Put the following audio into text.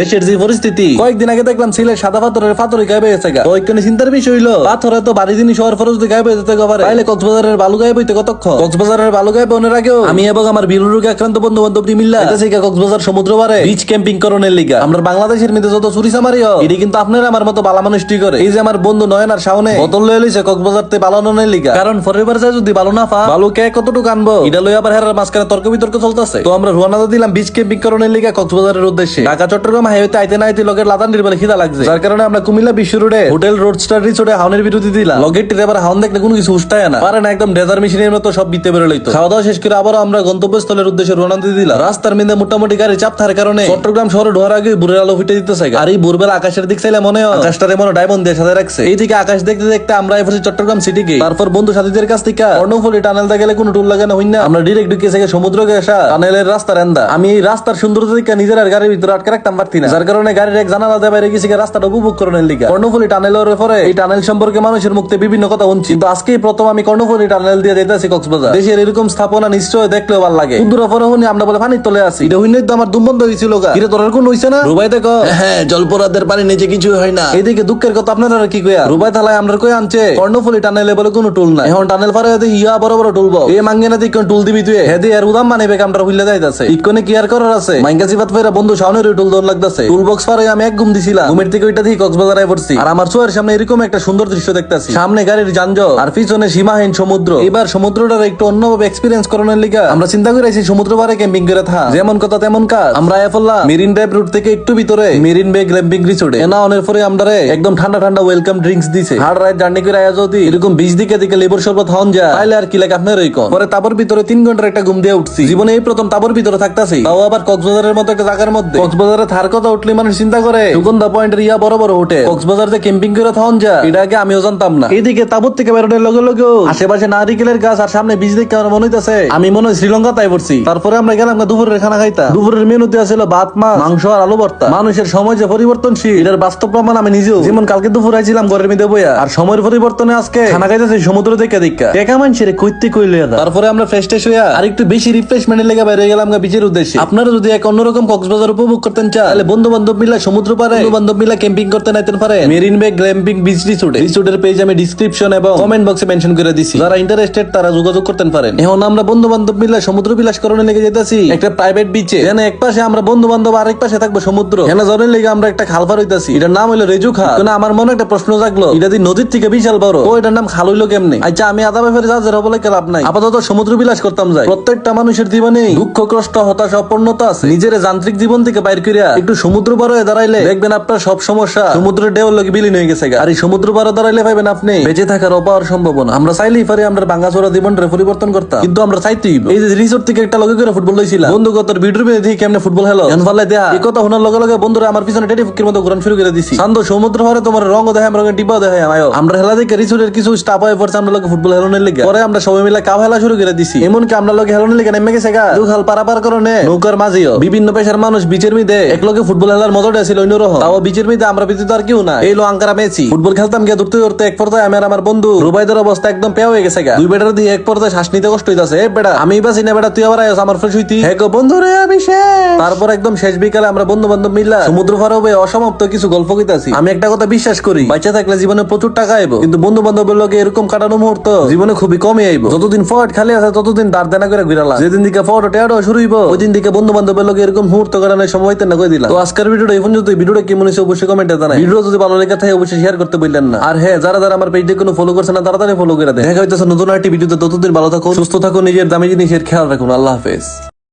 দেশের যে পরিস্থিতি। কয়েকদিন আগে দেখলাম সিলেট সাদা পাথরের পাথরে গায়ে গা। তো চিন্তার বিষয় হইল। পাথরে তো বাড়ি জিনিস হওয়ার ফলে যদি গায়ে যেতে পারে। তাইলে কক্সবাজারের বালু গায়ে বইতে কতক্ষণ? কক্সবাজারের বালু গায়ে বোনের আগেও। আমি এবং আমার বীর রোগে আক্রান্ত বন্ধু বান্ধব মিল্লা। কক্সবাজার সমুদ্র পারে। বিচ ক্যাম্পিং করণের লিগা। আমরা বাংলাদেশের মধ্যে যত চুরি চামারিও এটি কিন্তু আপনার আমার মতো বালা মানুষ ঠিক করে। এই যে আমার বন্ধু নয়ন আর শাওনে বোতল লয়ে লইছে কক্সবাজার তে বালানোর লিগা। কারণ পরের বার যায় যদি বালু না পা বালু কে কতটুকু আনব? এটা লই আবার হেরার মাঝখানে তর্ক বিতর্ক চলতেছে। তো আমরা রুয়ানা দিলাম বিচ ক্যাম্পিং করণের লিগা কক্সবাজারের উদ্দেশ্যে। ঢাকা চট্টগ্রাম হাইওয়েতে আইতে না আইতে লগের লাদান নির্মাণে খিদা লাগছে। যার কারণে আমরা কুমিল্লা বিশ্ব রোডে হোটেল রোড স্টার রিসোর্টে হাউনের বিরতি দিলাম। লগের টিরে আবার হাউন দেখলে কোনো কিছু উষ্টায় না। পারে না একদম ডেজার মেশিনের মতো সব বিতে বেরো লইতো খাওয়া দাওয়া শেষ করে আবার আমরা গন্তব্যস্থলের উদ্দেশ্যে রওনা দিয়ে দিলাম। রাস্তার মধ্যে মোটামুটি গাড়ি চাপ থাকার কারণে চট্টগ্রাম শহরে ঢোয়ার আগে বুড়ের আলো ফুটে দিতেছে আর এই ভোরবেলা আকাশের দিক চাইলে মনে হয় আকাশটারে মনে ডায়মন্ড দিয়ে সাথে রাখছে। এইদিকে আকাশ দেখতে দেখতে আমরা এসেছি চট্টগ্রাম সিটিকে তারপর বন্ধু সাথীদের কাছ থেকে কর্ণফুলি টানেলটা গেলে কোনো টুল লাগে না। হইনা আমরা ডিরেক্ট ঢুকে থেকে সমুদ্র গেসা টানেলের রাস্তা রেন্দা আমি এই রাস্তার সৌন্দর্য দিকে নিজের গাড়ির ভিতরে আটকে রাখতাম পারতি না যার কারণে গাড়ির এক জানালা দিয়ে বাইরে গেছি রাস্তাটা উপভোগ করানোর লিগা কর্ণফুলি টানেলের পরে এই টানেল সম্পর্কে মানুষের মুখে বিভিন্ন কথা শুনছি। কিন্তু আজকেই প্রথম আমি কর্ণফুলি টানেল দিয়ে যেতেছি কক্সবাজার। দেশের এরকম স্থাপনা নিশ্চয় দেখলেও ভালো লাগে। দূর পরে শুনি আমরা বলে পানির তলে আছি। এটা হইনি তো আমার দুম বন্ধ হয়েছিল গা। কিরে তোর কোন হইছে না? রুবাই দেখো হ্যাঁ জলপরাদের পানি নিচে কিছু হয় না। এইদিকে দুঃখের কথা আপনারা কি কইয়া? রুবাই থালায় আমরা কই আনছে? কর্ণফুলি টানেলে বলে কোনো টুল নাই। এখন টানেল পারে ইয়া বড় বড় টুল এ মাঙ্গে না দিক টুল দিবি তুই? হেদি আর উদাম মানিবে আমরা হইলে যাইতাছে। ইকনে কি আর করার আছে? জিবাত ফেরা বন্ধু শাওনের টুল দন লাগতাছে। টুল বক্স পারে আমি এক ঘুম দিছিলাম। ঘুমের থেকে ওইটা দিয়ে কক্সবাজার পড়ছি। আর আমার চোখের সামনে এরকম একটা সুন্দর দৃশ্য দেখতাছি। সামনে গাড়ির যানজট আর পিছনে সীমাহীন সমুদ্র। এবার সমুদ্রটার একটু অন্যভাবে এক্সপিরিয়েন্স করানোর লিগা আমরা চিন্তা করে আছি সমুদ্র পারে ক্যাম্পিং করে থা যেমন কথা তেমন কাজ। আমরা পড়লাম মেরিন ড্রাইভ রুট থেকে একটু ভিতরে মেরিন বে গ্ল্যাম্পিং রিসোর্টে এনা অনের পরে আমরা একদম ঠান্ডা ঠান্ডা ওয়েলকাম ড্রিঙ্কস দিছে। হার্ড রাইড জার্নি করে আয়া যদি এরকম বিচ দিকে দিকে লেবুর শরবত হন যায়, তাইলে আর কি লাগে আপনার ওই কম? পরে তাবর ভিতরে তিন ঘণ্টার একটা ঘুম দিয়ে উঠছি। জীবনে এই প্রথম তাবর ভিতরে থাকতাছি। তাও আবার কক্সবাজারের মতো একটা জায়গার মধ্যে। কক্সবাজারে থার কথা উঠলে মানুষ চিন্তা করে। সুগন্ধা পয়েন্টের ইয়া বড় বড় হোটেল কক্সবাজার যে ক্যাম্পিং করে থাকুন যায় এটা আগে আমিও জানতাম না। এইদিকে তাবর থেকে বেরোনোর লগে লগে আশেপাশে নারিকেলের গাছ আর সামনে বীজ দেখে আমার মনে হইতাছে আমি মনে হয় শ্রীলঙ্কা তাই পড়ছি। তারপরে আমরা গেলাম দুপুরের খানা খাইতা। দুপুরের মেনুতে আছিল ভাত মাছ মাংস আর আলু ভর্তা। মানুষের সময় যে পরিবর্তনশীল এটার বাস্তব প্রমাণ আমি নিজেও। যেমন কালকে দুপুর আইছিলাম ঘরের মধ্যে বইয়া আর সময়ের পরিবর্তনে আজকে খানা খাইতেছি সমুদ্র দেখে দেখা। টেকা মানছে রে কইতে কইলে তারপরে আমরা ফ্রেশ ট্রেশ হইয়া আর একটু বেশি রিফ্রেশমেন্টের লেগে বাইরে গেলাম বিচের উদ্দেশ্যে। আপনারা যদি এক অন্যরকম কক্সবাজার উপভোগ করতেন চান তাহলে বন্ধু বান্ধব মিলা সমুদ্র পারে বন্ধু বান্ধব মিলা ক্যাম্পিং করতে নাইতেন পারে। মেরিন বে গ্ল্যাম্পিং বিচ রিসোর্টে রিসোর্টের পেজ আমি ডিসক্রিপশন এবং কমেন্ট বক্সে মেনশন করে দিছি। যারা ইন্টারেস্টেড তারা যোগাযোগ করতেন পারেন। এখন আমরা বন্ধু বান্ধব মিলা সমুদ্র বিলাস করণে লেগে যেতেছি একটা প্রাইভেট বিচে যেন এক পাশে আমরা বন্ধু বান্ধব আরেক পাশে থাকব সমুদ্র। এখানে জনের লেগে আমরা একটা খাল পার হইতাছি। এটার নাম হইল রেজু খা কিন্তু আমার মনে একটা প্রশ্ন জাগলো? এটা দিয়ে নদীর থেকে বিশাল বড়। ও এটার নাম খাল হইল কেমনে? আচ্ছা আমি আদা ব্যাপারে যা যারা বলে লাভ নাই। আপাতত সমুদ্র বিলাস করতাম যাই। প্রত্যেকটা মানুষের জীবনে দুঃখ কষ্ট হতাশা অপূর্ণতা আছে। নিজের যান্ত্রিক জীবন থেকে বাইর করিয়া একটু সমুদ্র পার হয়ে দাঁড়াইলে দেখবেন আপনার সব সমস্যা। সমুদ্রের ঢেউর লগে বিলীন হয়ে গেছে আর এই সমুদ্র পার দাঁড়াইলে পাইবেন আপনি বেঁচে থাকার অপার সম্ভাবনা। আমরা চাইলেই পারি আমরা বাঙ্গাচোরা জীবনটা পরিবর্তন করতাম। কিন্তু আমরা চাইতেই এই যে রিসোর্ট থেকে একটা লগে করে ফুটবল লইছিলাম। বন্ধু কত ভিডিও মেয়ে দেখি কেমনে ফুটবল খেলো। এখন ফালাই দেয়া। এই কথা শোনার লগে লগে বন্ধুরা আমার পিছনে টেটি ফুকির মতো ঘুরান শুরু করে দিছি। শান্ত সমুদ্র হরে তোমার রঙ দেখে আমরা ডিব্বা দেখে আয়ো আমরা হেলা দেখে রিসোর্টের কিছু স্টাফ হয়ে পড়ছে আমরা লোকে ফুটবল হেলানোর লেগে। পরে আমরা সবাই মিলে কাপ হেলা শুরু করে দিছি। এমনকি আমরা লোকে হেলানোর লেগে নেমে গেছে গা। দুখাল পারাপার করনে নৌকার মাঝিও বিভিন্ন পেশার মানুষ বিচের মিদে এক লোকে ফুটবল খেলার মজাটা ছিল অন্যরকম তাও বিচের মিদে আমরা বিচিত আর কেউ না এই লো আঙ্কারা মেসি। ফুটবল খেলতাম গিয়ে দূরতে দূরতে এক পর্যায়ে আমি আর আমার বন্ধু রুবাইদের অবস্থা একদম পেয়া হয়ে গেছে দুই বেটার দিয়ে এক পর্যায়ে শ্বাস নিতে কষ্ট হইতাছে। বেটা, আমি বাসি না বেটা, তুই আবার আয়স আমার ফ্রেশ হইতি। হে গো বন্ধু রে আমি তারপর একদম শেষ বিকালে আমরা বন্ধু বান্ধব মিললা সমুদ্র পার হবে অসমাপ্ত কিছু গল্প কইতাছি। আমি একটা কথা বিশ্বাস করি বাচ্চা থাকলে জীবনে প্রচুর টাকা আইবো। কিন্তু বন্ধু বান্ধবের লগে এরকম কাটানো মুহূর্ত জীবনে খুবই কমই আইবো। যতদিন ফট খালি আছে, ততদিন দাঁড় দেনা করে ঘুরালা যেদিন দিকে ফট টেয়ারও শুরু হইব ওই দিন দিকে বন্ধু বান্ধবের লগে এরকম মুহূর্ত কাটানোর সময় না কই দিলাম তো আজকের ভিডিওটা এই পর্যন্ত ভিডিওটা কেমন হয়েছে অবশ্যই কমেন্টে জানাই। ভিডিও যদি ভালো লেগে থাকে, অবশ্যই শেয়ার করতে বললেন না। আর হ্যাঁ যারা যারা আমার পেজে কোনো ফলো করছে না, তাড়াতাড়ি ফলো করে দেয় দেখা হইতেছে নতুন একটি ভিডিওতে। ততদিন ভালো থাকুন, সুস্থ থাকুন, নিজের দামি জিনিসের খেয়াল রাখুন। আল্লাহ হাফেজ।